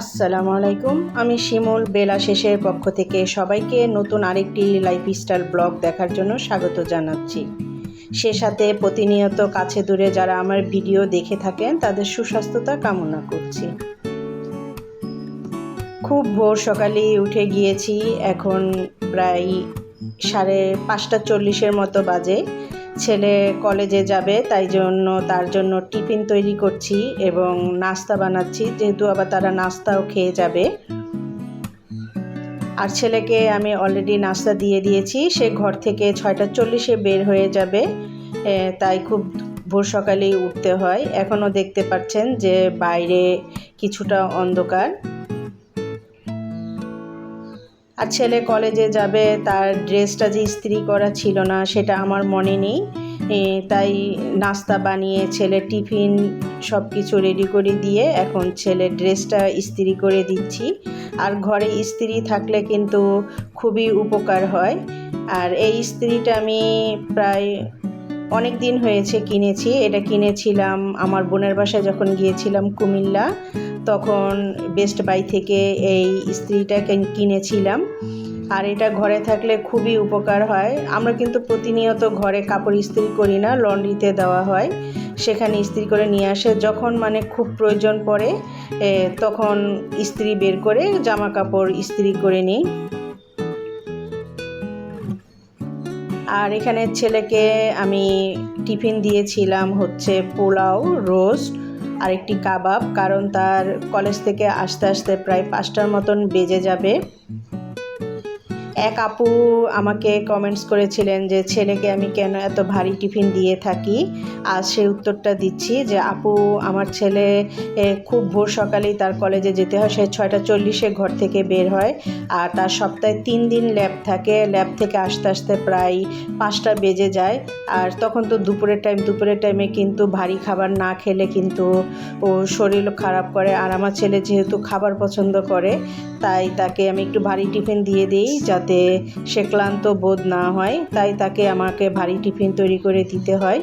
আসসালামু আলাইকুম আমি শিমুল। বেলা শেষের পক্ষ থেকে সবাইকে নতুন আরেকটি লাইফস্টাইল ব্লগ দেখার জন্য স্বাগত জানাচ্ছি। সে সাথে প্রতিনিয়ত কাছে দূরে যারা আমার ভিডিও দেখে থাকেন, তাদের সুস্বাস্থ্যতা কামনা করছি। খুব ভোর সকালেই উঠে গিয়েছি, এখন প্রায় সাড়ে পাঁচটা চল্লিশের মতো বাজে। ছেলে কলেজে যাবে, তাই জন্য তার জন্য টিফিন তৈরি করছি এবং নাস্তা বানাচ্ছি। যেহেতু আবার তারা নাস্তাও খেয়ে যাবে। আর ছেলেকে আমি অলরেডি নাস্তা দিয়ে দিয়েছি। সে ঘর থেকে ছয়টা চল্লিশে বের হয়ে যাবে। তাই খুব ভোর সকালেই উঠতে হয়। এখনও দেখতে পাচ্ছেন যে বাইরে কিছুটা অন্ধকার। আর ছেলে কলেজে যাবে, তার ড্রেসটা যে ইস্ত্রি করা ছিল না, সেটা আমার মনে নেই। তাই নাস্তা বানিয়ে ছেলে টিফিন সব কিছু রেডি করে দিয়ে এখন ছেলে ড্রেসটা ইস্ত্রি করে দিচ্ছি। আর ঘরে ইস্ত্রি থাকলে কিন্তু খুবই উপকার হয়। আর এই ইস্ত্রিটা আমি প্রায় অনেক দিন হয়েছে কিনেছি। এটা কিনেছিলাম আমার বোনের বাসায় যখন গিয়েছিলাম কুমিল্লা, তখন বেস্ট বাই থেকে এই ইস্ত্রিটা কিন- কিনেছিলাম। আর এটা ঘরে থাকলে খুবই উপকার হয়। আমরা কিন্তু প্রতিনিয়ত ঘরে কাপড় ইস্ত্রি করি না, লন্ড্রিতে দেওয়া হয়। সেখানে ইস্ত্রি করে নিয়ে আসে। যখন মানে খুব প্রয়োজন পড়ে তখন ইস্ত্রি বের করে জামা কাপড় ইস্ত্রি করে নিই। আর এখানে ছেলেকে আমি টিফিন দিয়েছিলাম হচ্ছে পোলাও, রোস্ট আর একটি কাবাব, কারণ তার কলেজ থেকে আসতে আসতে প্রায় পাঁচটার মতন বেজে যাবে। এক আপু আমাকে কমেন্টস করেছিলেন যে, ছেলেকে আমি কেন এত ভারী টিফিন দিয়ে থাকি? আর সেই উত্তরটা দিচ্ছি যে, আপু, আমার ছেলে খুব ভোর সকালেই তার কলেজে যেতে হয়। সে ছয়টা চল্লিশে ঘর থেকে বের হয় আর তার সপ্তাহে তিন দিন ল্যাব থাকে। ল্যাব থেকে আসতে আসতে প্রায় পাঁচটা বেজে যায় আর তখন তো দুপুরের টাইম দুপুরের টাইমে কিন্তু ভারী খাবার না খেলে কিন্তু ও শরীর খারাপ করে। আর আমার ছেলে যেহেতু খাবার পছন্দ করে, তাই তাকে আমি একটু ভারী টিফিন দিয়ে দিই যাতে সে ক্লান্ত বোধ না হয়, তাই তাকে আমাকে ভারী টিফিন তৈরি করে দিতে হয়।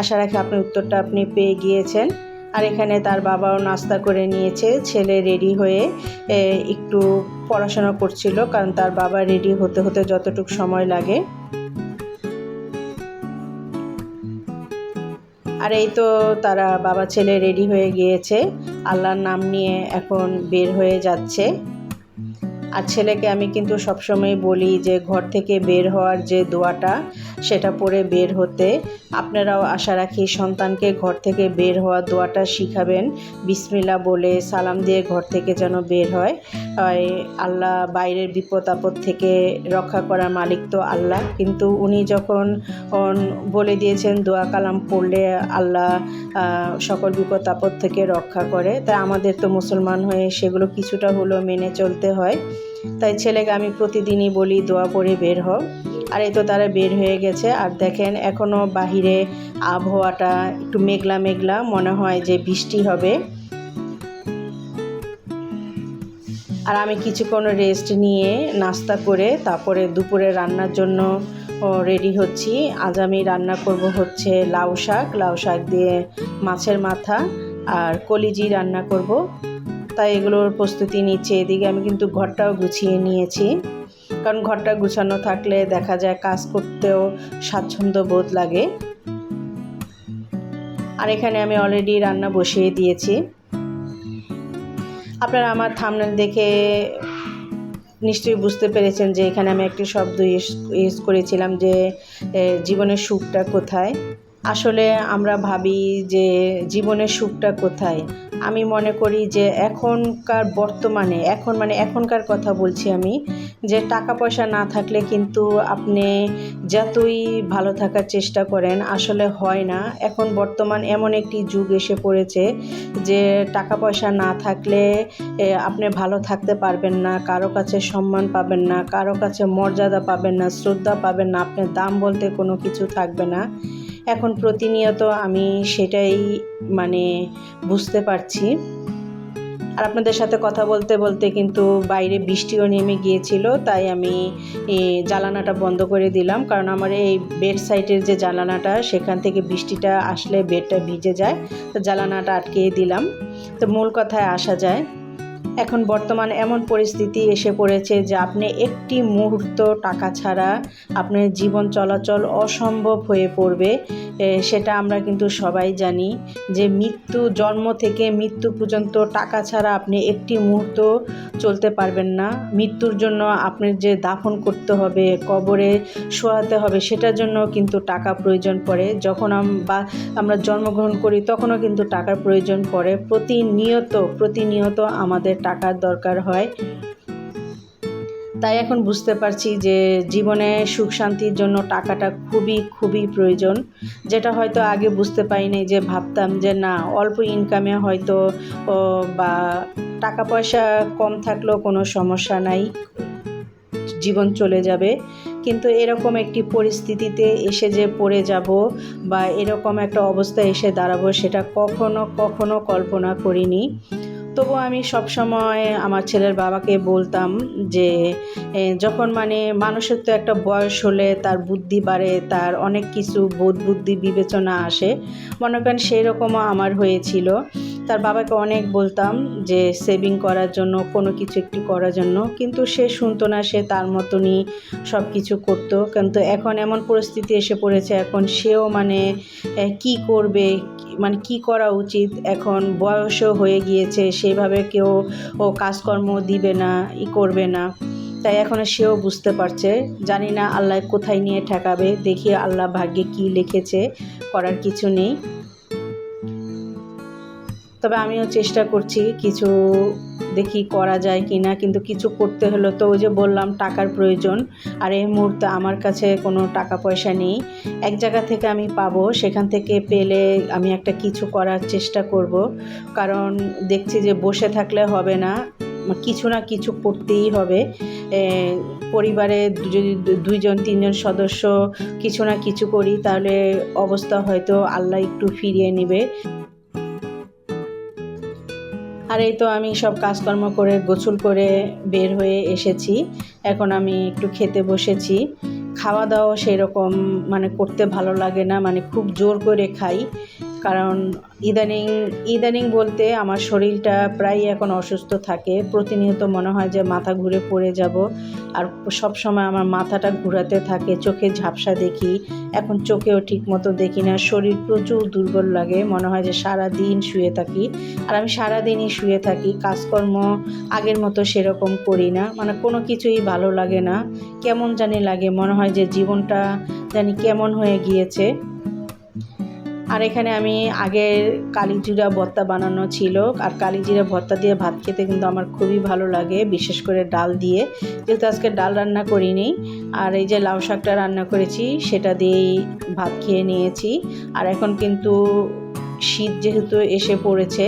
আশা রাখি আপনি উত্তরটা আপনি পেয়ে গিয়েছেন। আর এখানে তার বাবাও নাস্তা করে নিয়েছে, ছেলে রেডি হয়ে একটু পড়াশোনা করছিল, কারণ তার বাবা রেডি হতে হতে যতটুকু সময় লাগে। আর এই তো তারা বাবা ছেলে রেডি হয়ে গিয়েছে। আল্লাহর নাম নিয়ে এখন বের হয়ে যাচ্ছে। আর ছেলেকে আমি কিন্তু সবসময় বলি যে ঘর থেকে বের হওয়ার যে দোয়াটা, সেটা পড়ে বের হতে। আপনারাও আশা রাখি সন্তানকে ঘর থেকে বের হওয়ার দোয়াটা শিখাবেন। বিসমিল্লা বলে সালাম দিয়ে ঘর থেকে যেন বের হয়। আল্লাহ বাইরের বিপদ আপদ থেকে রক্ষা করার মালিক তো আল্লাহ। কিন্তু উনি যখন বলে দিয়েছেন দোয়া কালাম পড়লে আল্লাহ সকল বিপদ আপদ থেকে রক্ষা করে। তাই আমাদের তো মুসলমান হয়ে সেগুলো কিছুটা হলেও মেনে চলতে হয়। তাই ছেলেকে আমি প্রতিদিনই বলি, দোয়া পড়ে বের হও আর এই তো তারা বের হয়ে গেছে। আর দেখেন এখনও বাহিরে আবহাওয়াটা একটু মেঘলা মেঘলা, মনে হয় যে বৃষ্টি হবে। আর আমি কিছুক্ষণ রেস্ট নিয়ে নাস্তা করে তারপরে দুপুরে রান্নার জন্য রেডি হচ্ছি। আজ আমি রান্না করব হচ্ছে লাউ শাক। লাউ শাক দিয়ে মাছের মাথা আর কলিজি রান্না করব। তাই এগুলোর প্রস্তুতি নিচ্ছে এদিকে। আমি কিন্তু ঘরটাও গুছিয়ে নিয়েছি। কারণ ঘরটা গুছানো থাকলে দেখা যায় কাজ করতেও স্বাচ্ছন্দ্য বোধ লাগে। আর এখানে আমি অলরেডি রান্না বসিয়ে দিয়েছি। আপনারা আমার থামনেল দেখে নিশ্চয়ই বুঝতে পেরেছেন যে এখানে আমি একটি শব্দ ইউজ করেছিলাম যে জীবনের সুখটা কোথায়। আসলে আমরা ভাবি যে জীবনের সুখটা কোথায়? আমি মনে করি যে এখনকার বর্তমানে, এখন মানে এখনকার কথা বলছি আমি, যে টাকা পয়সা না থাকলে কিন্তু আপনি যতই ভালো থাকার চেষ্টা করেন, আসলে হয় না। এখন বর্তমান এমন একটি যুগ এসে পড়েছে যে টাকা পয়সা না থাকলে আপনি ভালো থাকতে পারবেন না, কারও কাছে সম্মান পাবেন না, কারও কাছে মর্যাদা পাবেন না, শ্রদ্ধা পাবেন না, আপনার দাম বলতে কোনো কিছু থাকবে না। এখন প্রতিনিয়ত আমি সেটাই মানে বুঝতে পারছি। আর আপনাদের সাথে কথা বলতে বলতে কিন্তু বাইরে বৃষ্টিও নেমে গিয়েছিল, তাই আমি জ্বালানাটা বন্ধ করে দিলাম। কারণ আমার এই বেড সাইডের যে জ্বালানাটা সেখান থেকে বৃষ্টিটা আসলে বেডটা ভিজে যায়। তো জ্বালানাটা আটকিয়ে দিলাম। তো মূল কথায় আসা যায় এখন বর্তমান এমন পরিস্থিতি এসে পড়েছে যে আপনি একটি মুহূর্ত টাকা ছাড়া আপনার জীবন চলাচল অসম্ভব হয়ে পড়বে। সেটা আমরা কিন্তু সবাই জানি যে মৃত্যু জন্ম থেকে মৃত্যু পর্যন্ত টাকা ছাড়া আপনি একটি মুহূর্ত চলতে পারবেন না। মৃত্যুর জন্য আপনার যে দাফন করতে হবে, কবরে শোয়াতে হবে, সেটার জন্য কিন্তু টাকা প্রয়োজন পড়ে। যখন বা আমরা জন্মগ্রহণ করি, তখনও কিন্তু টাকার প্রয়োজন পড়ে। প্রতিনিয়ত প্রতিনিয়ত আমাদের টাকার দরকার হয়। তাই এখন বুঝতে পারছি যে জীবনে সুখ শান্তির জন্য টাকাটা খুবই খুবই প্রয়োজন। যেটা হয়তো আগে বুঝতে পারিনি যে ভাবতাম যে না, অল্প ইনকামে হয়তো বা টাকা পয়সা কম থাকলেও কোনো সমস্যা নাই। জীবন চলে যাবে। কিন্তু এরকম একটি পরিস্থিতিতে এসে যে পড়ে যাব বা এরকম একটা অবস্থায় এসে দাঁড়াবো, সেটা কখনো কখনো কল্পনা করিনি। তবু আমি সব সময় আমার ছেলের বাবাকে বলতাম যে যখন মানে মানুষের তো একটা বয়স হলে তার বুদ্ধি বাড়ে, তার অনেক কিছু বোধ বুদ্ধি বিবেচনা আসে। মনে করেন সেই রকমও আমার হয়েছিল। তার বাবাকে অনেক বলতাম যে সেভিং করার জন্য, কোনো কিছু একটু করার জন্য। কিন্তু সে শুনতো না, সে তার মতনই সব কিছু করতো। কিন্তু এখন এমন পরিস্থিতি এসে পড়েছে, এখন সেও মানে কি করবে মানে কি করা উচিত? এখন বয়সও হয়ে গিয়েছে, সেভাবে কেউ ও কাজকর্ম দিবে না, ই করবে না। তাই এখন সেও বুঝতে পারছে। জানি না আল্লাহ কোথায় নিয়ে ঠেকাবে, দেখি আল্লাহ ভাগ্যে কি লিখেছে, করার কিছু নেই। তবে আমিও চেষ্টা করছি কিছু দেখি করা যায় কি না কিন্তু কিছু করতে হলো। তো ওই যে বললাম, টাকার প্রয়োজন। আর এই মুহূর্তে আমার কাছে কোনো টাকা পয়সা নেই। এক জায়গা থেকে আমি পাবো, সেখান থেকে পেলে আমি একটা কিছু করার চেষ্টা করব। কারণ দেখছি যে বসে থাকলে হবে না, কিছু না কিছু করতেই হবে। পরিবারে যদি দুইজন, তিনজন সদস্য কিছু না কিছু করি, তাহলে অবস্থা হয়তো আল্লাহ একটু ফিরিয়ে নেবে। আর এই তো আমি সব কাজকর্ম করে গোসল করে বের হয়ে এসেছি। এখন আমি একটু খেতে বসেছি। খাওয়া দাওয়া সেরকম মানে করতে ভালো লাগে না মানে খুব জোর করে খাই। কারণ ইদানিং ইদানিং বলতে আমার শরীরটা প্রায় এখন অসুস্থ থাকে। প্রতিনিয়ত মনে হয় যে মাথা ঘুরে পড়ে যাব। আর সব সময় আমার মাথাটা ঘুরাতে থাকে, চোখে ঝাপসা দেখি। এখন চোখেও ঠিক মতো দেখি না, শরীর প্রচুর দুর্বল লাগে। মনে হয় যে সারা দিন শুয়ে থাকি। আর আমি সারাদিনই শুয়ে থাকি, কাজকর্ম আগের মতো সেরকম করি না। মানে কোনো কিছুই ভালো লাগে না। কেমন জানি লাগে, মনে হয় যে জীবনটা জানি কেমন হয়ে গিয়েছে। আর এখানে আমি আগের কালিজিরা ভর্তা বানানো ছিল। আর কালিজিরা ভর্তা দিয়ে ভাত খেতে কিন্তু আমার খুবই ভালো লাগে, বিশেষ করে ডাল দিয়ে। যেহেতু আজকে ডাল রান্না করিনি, আর এই যে লাউ শাকটা রান্না করেছি, সেটা দিয়েই ভাত খেয়ে নিয়েছি। আর এখন কিন্তু শীত যেহেতু এসে পড়েছে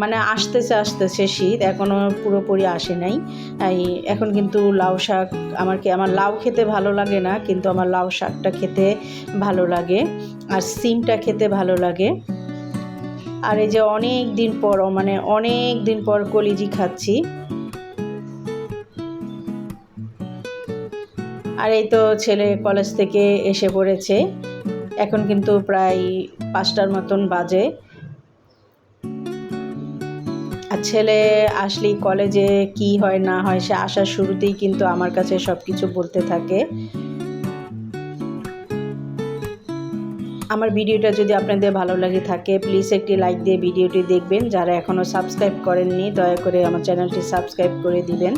মানে আসতেছে আসতেছে শীত এখনও পুরোপুরি আসে নাই। এখন কিন্তু লাউ শাক আমার কি, আমার লাউ খেতে ভালো লাগে না, কিন্তু আমার লাউ শাকটা খেতে ভালো লাগে, আর সিমটা খেতে ভালো লাগে। আর এই যে অনেক দিন পর মানে অনেক দিন পর কলিজি খাচ্ছি। আর এই তো ছেলে কলেজ থেকে এসে পড়েছে। এখন কিন্তু প্রায় পাঁচটার মতন বাজে। আর ছেলে আসলেই কলেজে কি হয়, না হয়, সে আসার শুরুতেই কিন্তু আমার কাছে সব কিছু বলতে থাকে। আমার ভিডিওটা যদি আপনাদের ভালো লাগে থাকে প্লিজ একটি লাইক দিয়ে ভিডিওটি দেখবেন। যারা এখনও সাবস্ক্রাইব করেননি, দয়া করে আমার চ্যানেলটি সাবস্ক্রাইব করে দিবেন।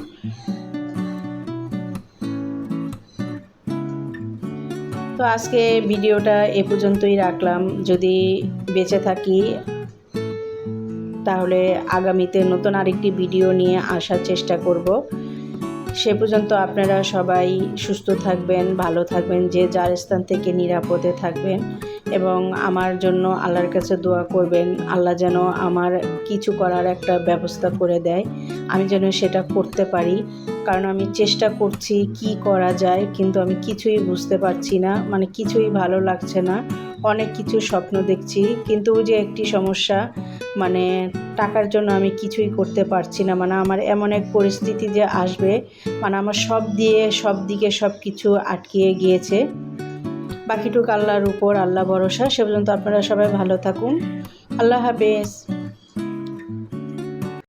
তো আজকে ভিডিওটা এ পর্যন্তই রাখলাম। যদি বেঁচে থাকি, তাহলে আগামীতে নতুন আরেকটি ভিডিও নিয়ে আসার চেষ্টা করব। সে পর্যন্ত আপনারা সবাই সুস্থ থাকবেন, ভালো থাকবেন, যে যার স্থান থেকে নিরাপদে থাকবেন এবং আমার জন্য আল্লাহর কাছে দোয়া করবেন, আল্লাহ যেন আমার কিছু করার একটা ব্যবস্থা করে দেয়। আমি যেন সেটা করতে পারি। কারণ আমি চেষ্টা করছি কি করা যায়, কিন্তু আমি কিছুই বুঝতে পারছি না মানে কিছুই ভালো লাগছে না। অনেক কিছু স্বপ্ন দেখছি, কিন্তু ওই যে একটি সমস্যা মানে টাকার জন্য আমি কিছুই করতে পারছি না। মানে আমার এমন এক পরিস্থিতি যে আসবে মানে আমার সব দিয়ে সব দিকে সব কিছু আটকিয়ে গিয়েছে। বাকিটুক আল্লাহর উপর আল্লাহ ভরসা। সে পর্যন্ত আপনারা সবাই ভালো থাকুন। আল্লাহ হাফেজ।